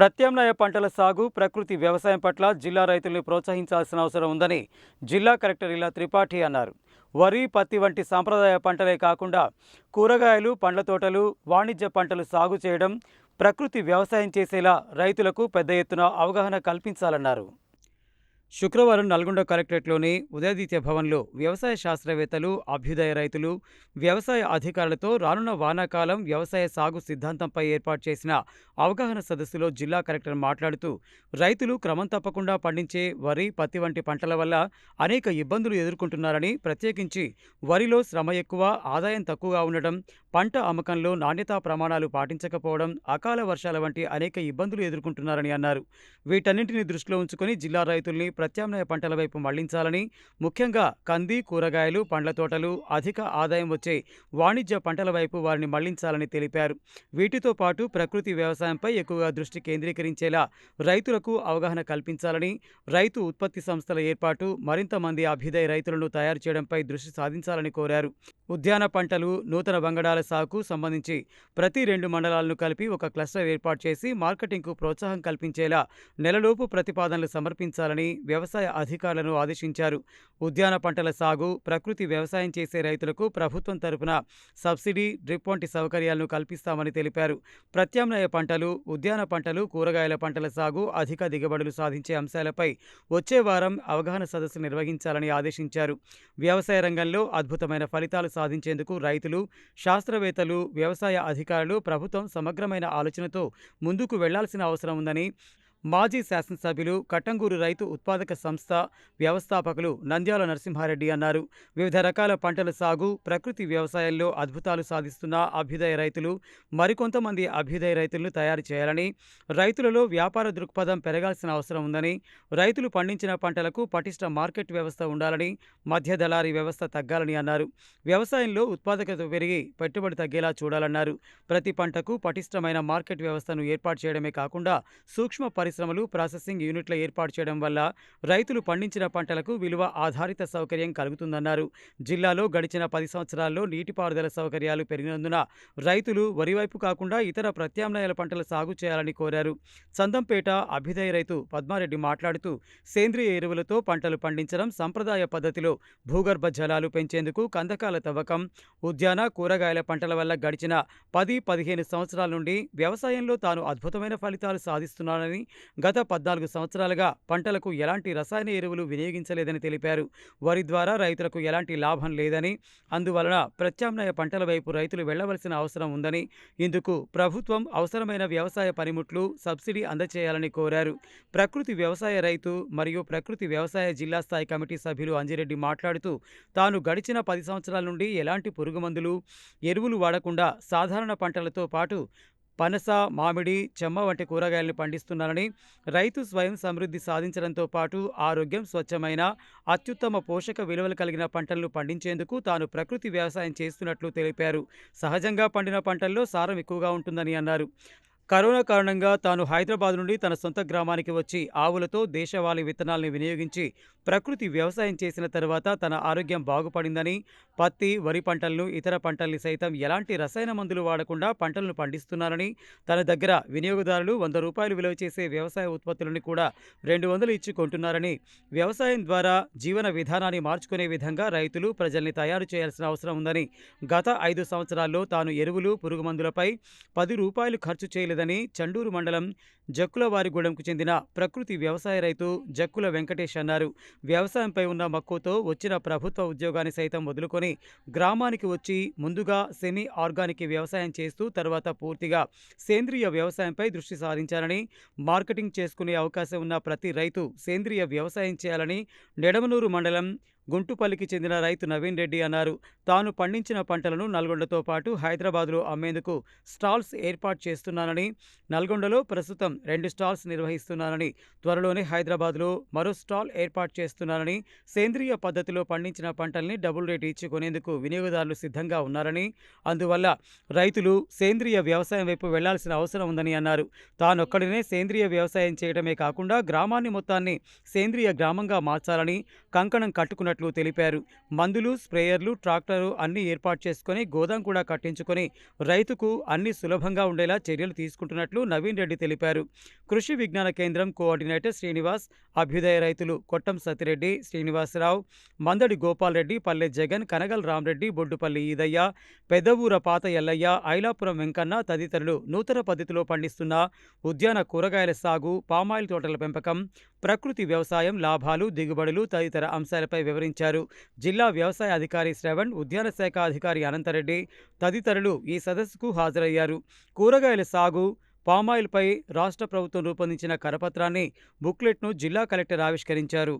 ప్రత్యామ్నాయ పంటల సాగు ప్రకృతి వ్యవసాయం పట్ల జిల్లా రైతుల్ని ప్రోత్సహించాల్సిన అవసరం ఉందని జిల్లా కలెక్టర్ ఇలా త్రిపాఠి అన్నారు. వరి పత్తి వంటి సాంప్రదాయ పంటలే కాకుండా కూరగాయలు పండ్ల తోటలు వాణిజ్య పంటలు సాగు చేయడం ప్రకృతి వ్యవసాయం చేసేలా రైతులకు పెద్ద ఎత్తున అవగాహన కల్పించాలన్నారు. శుక్రవారం నల్గొండ కలెక్టరేట్లోని ఉదయదీత్య భవన్లో వ్యవసాయ శాస్త్రవేత్తలు అభ్యుదయ రైతులు వ్యవసాయ అధికారులతో రానున్న వానాకాలం వ్యవసాయ సాగు సిద్ధాంతంపై ఏర్పాటు చేసిన అవగాహన సదస్సులో జిల్లా కలెక్టర్ మాట్లాడుతూ రైతులు క్రమం తప్పకుండా పండించే వరి పత్తి వంటి పంటల వల్ల అనేక ఇబ్బందులు ఎదుర్కొంటున్నారని ప్రత్యేకించి వరిలో శ్రమ ఎక్కువ ఆదాయం తక్కువగా ఉండడం పంట అమ్మకంలో నాణ్యతా ప్రమాణాలు పాటించకపోవడం అకాల వర్షాల వంటి అనేక ఇబ్బందులు ఎదుర్కొంటున్నారని అన్నారు. వీటన్నింటిని దృష్టిలో ఉంచుకొని జిల్లా రైతుల్ని ప్రత్యామ్నాయ పంటల వైపు మళ్ళించాలని ముఖ్యంగా కంది కూరగాయలు పండ్ల తోటలు అధిక ఆదాయం వచ్చే వాణిజ్య పంటల వైపు వారిని మళ్ళించాలని తెలిపారు. వీటితో పాటు ప్రకృతి వ్యవసాయంపై ఎక్కువగా దృష్టి కేంద్రీకరించేలా రైతులకు అవగాహన కల్పించాలని రైతు ఉత్పత్తి సంస్థల ఏర్పాటు మరింత మంది అభ్యుదయ రైతులను తయారు చేయడంపై దృష్టి సాధించాలని కోరారు. ఉద్యాన పంటలు నూతన వంగడాల సాగుకు సంబంధించి ప్రతి రెండు మండలాలను కలిపి ఒక క్లస్టర్ ఏర్పాటు చేసి మార్కెటింగ్కు ప్రోత్సాహం కల్పించేలా నెలలోపు ప్రతిపాదనలు సమర్పించాలని వ్యవసాయ అధికారులను ఆదేశించారు. ఉద్యాన పంటల సాగు ప్రకృతి వ్యవసాయం చేసే రైతులకు ప్రభుత్వం తరపున సబ్సిడీ డ్రిప్ వంటి సౌకర్యాలను కల్పిస్తామని తెలిపారు. ప్రత్యామ్నాయ పంటలు ఉద్యాన పంటలు కూరగాయల పంటల సాగు అధిక దిగుబడులు సాధించే అంశాలపై వచ్చే వారం అవగాహన సదస్సు నిర్వహించాలని ఆదేశించారు. వ్యవసాయ రంగంలో అద్భుతమైన ఫలితాలు సాధించేందుకు రైతులు శాస్త్రవేత్తలు వ్యవసాయ అధికారులు ప్రభుత్వం సమగ్రమైన ఆలోచనతో ముందుకు వెళ్ళాల్సిన అవసరం ఉందని మాజీ శాసనసభ్యులు కట్టంగూరు రైతు ఉత్పాదక సంస్థ వ్యవస్థాపకులు నంద్యాల నరసింహారెడ్డి అన్నారు. వివిధ రకాల పంటల సాగు ప్రకృతి వ్యవసాయంలో అద్భుతాలు సాధిస్తున్న అభ్యుదయ రైతులు మరికొంతమంది అభ్యుదయ రైతులను తయారు చేయాలని రైతులలో వ్యాపార దృక్పథం పెరగాల్సిన అవసరం ఉందని రైతులు పండించిన పంటలకు పటిష్ట మార్కెట్ వ్యవస్థ ఉండాలని మధ్య దళారీ వ్యవస్థ తగ్గాలని అన్నారు. వ్యవసాయంలో ఉత్పాదకత పెరిగి పెట్టుబడి తగ్గేలా చూడాలన్నారు. ప్రతి పంటకు పటిష్టమైన మార్కెట్ వ్యవస్థను ఏర్పాటు చేయడమే కాకుండా సూక్ష్మ పరి పరిశ్రమలు ప్రాసెసింగ్ యూనిట్ల ఏర్పాటు చేయడం వల్ల రైతులు పండించిన పంటలకు విలువ ఆధారిత సౌకర్యం కలుగుతుందన్నారు. జిల్లాలో గడిచిన పది సంవత్సరాల్లో నీటిపారుదల సౌకర్యాలు పెరిగినందున రైతులు వరి వైపు కాకుండా ఇతర ప్రత్యామ్నాయాల పంటల సాగు చేయాలని కోరారు. చందంపేట అభ్యుదయ రైతు పద్మారెడ్డి మాట్లాడుతూ సేంద్రియ ఎరువులతో పంటలు పండించడం సంప్రదాయ పద్ధతిలో భూగర్భ జలాలు పెంచేందుకు కందకాల తవ్వకం ఉద్యాన కూరగాయల పంటల వల్ల గడిచిన పది పదిహేను సంవత్సరాల నుండి వ్యవసాయంలో తాను అద్భుతమైన ఫలితాలు సాధిస్తున్నానని గత పద్నాలుగు సంవత్సరాలుగా పంటలకు ఎలాంటి రసాయన ఎరువులు వినియోగించలేదని తెలిపారు. వరి ద్వారా రైతులకు ఎలాంటి లాభం లేదని అందువలన ప్రత్యామ్నాయ పంటల వైపు రైతులు వెళ్ళవలసిన అవసరం ఉందని ఇందుకు ప్రభుత్వం అవసరమైన వ్యవసాయ పనిముట్లు సబ్సిడీ అందచేయాలని కోరారు. ప్రకృతి వ్యవసాయ రైతు మరియు ప్రకృతి వ్యవసాయ జిల్లా స్థాయి కమిటీ సభ్యులు అంజిరెడ్డి మాట్లాడుతూ తాను గడిచిన పది సంవత్సరాల నుండి ఎలాంటి పురుగుమందులు ఎరువులు వాడకుండా సాధారణ పంటలతో పాటు పనస మామిడి చెమ్మ వంటి కూరగాయలను పండిస్తున్నారని రైతు స్వయం సమృద్ధి సాధించడంతో పాటు ఆరోగ్యం స్వచ్ఛమైన అత్యుత్తమ పోషక విలువలు కలిగిన పంటలను పండించేందుకు తాను ప్రకృతి వ్యవసాయం చేస్తున్నట్లు తెలిపారు. సహజంగా పండిన పంటల్లో సారం ఎక్కువగా ఉంటుందని అన్నారు. కరోనా కారణంగా తాను హైదరాబాద్ నుండి తన సొంత గ్రామానికి వచ్చి ఆవులతో దేశవాళీ విత్తనాల్ని వినియోగించి ప్రకృతి వ్యవసాయం చేసిన తర్వాత తన ఆరోగ్యం బాగుపడిందని పత్తి వరి పంటలను ఇతర పంటల్ని సైతం ఎలాంటి రసాయన మందులు వాడకుండా పంటలను పండిస్తున్నారని తన దగ్గర వినియోగదారులు వంద రూపాయలు విలువ చేసే వ్యవసాయ ఉత్పత్తులను కూడా రెండు వందలు ఇచ్చి కొంటున్నారని వ్యవసాయం ద్వారా జీవన విధానాన్ని మార్చుకునే విధంగా రైతులు ప్రజల్ని తయారు చేయాల్సిన అవసరం ఉందని గత ఐదు సంవత్సరాల్లో తాను ఎరువులు పురుగు మందులపై పది రూపాయలు ఖర్చు చేయలేదని చండూరు మండలం జక్కులవారిగూడెంకు చెందిన ప్రకృతి వ్యవసాయ రైతు జక్కుల వెంకటేష్ అన్నారు. వ్యవసాయంపై ఉన్న మక్కువతో వచ్చిన ప్రభుత్వ ఉద్యోగాన్ని సైతం వదులుకొని గ్రామానికి వచ్చి ముందుగా సెమీ ఆర్గానిక్ వ్యవసాయం చేస్తూ తర్వాత పూర్తిగా సేంద్రియ వ్యవసాయంపై దృష్టి సారించాలని మార్కెటింగ్ చేసుకునే అవకాశం ఉన్న ప్రతి రైతు సేంద్రియ వ్యవసాయం చేయాలని నెడమనూరు మండలం గుంటుపల్లికి చెందిన రైతు నవీన్ రెడ్డి అన్నారు. తాను పండించిన పంటలను నల్గొండతో పాటు హైదరాబాద్లో అమ్మేందుకు స్టాల్స్ ఏర్పాటు చేస్తున్నానని నల్గొండలో ప్రస్తుతం రెండు స్టాల్స్ నిర్వహిస్తున్నానని త్వరలోనే హైదరాబాద్లో మరో స్టాల్ ఏర్పాటు చేస్తున్నానని సేంద్రియ పద్ధతిలో పండించిన పంటల్ని డబుల్ రేటు ఇచ్చి కొనేందుకు వినియోగదారులు సిద్ధంగా ఉన్నారని అందువల్ల రైతులు సేంద్రియ వ్యవసాయం వైపు వెళ్ళాల్సిన అవసరం ఉందని అన్నారు. తానొక్కడినే సేంద్రియ వ్యవసాయం చేయడమే కాకుండా గ్రామాన్ని మొత్తాన్ని సేంద్రియ గ్రామంగా మార్చాలని కంకణం కట్టుకున్నట్లు చేస్తున్నట్లు తెలిపారు. మందులు స్ప్రేయర్లు ట్రాక్టరు అన్ని ఏర్పాటు చేసుకొని గోదాం కూడా కట్టించుకొని రైతుకు అన్ని సులభంగా ఉండేలా చర్యలు తీసుకుంటున్నట్లు నవీన్ రెడ్డి తెలిపారు. కృషి విజ్ఞాన కేంద్రం కోఆర్డినేటర్ శ్రీనివాస్ అభ్యుదయ రైతులు కొట్టం సతిరెడ్డి శ్రీనివాసరావు మందడి గోపాల్ రెడ్డి పల్లె జగన్ కనగల్ రామరెడ్డి బొడ్డుపల్లి ఈదయ్య పెదవూర పాత ఎల్లయ్య ఐలాపురం వెంకన్న తదితరులు నూతన పద్ధతిలో పండిస్తున్న ఉద్యాన కూరగాయల సాగు పామాయిల్ తోటల పెంపకం ప్రకృతి వ్యవసాయం లాభాలు దిగుబడులు తదితర అంశాలపై వివరించారు. జిల్లా వ్యవసాయ అధికారి శ్రవణ్ ఉద్యాన శాఖ అధికారి అనంతరెడ్డి తదితరులు ఈ సదస్సుకు హాజరయ్యారు. కూరగాయల సాగు పామాయిల్పై రాష్ట్ర ప్రభుత్వం రూపొందించిన కరపత్రాన్ని బుక్లెట్ను జిల్లా కలెక్టర్ ఆవిష్కరించారు.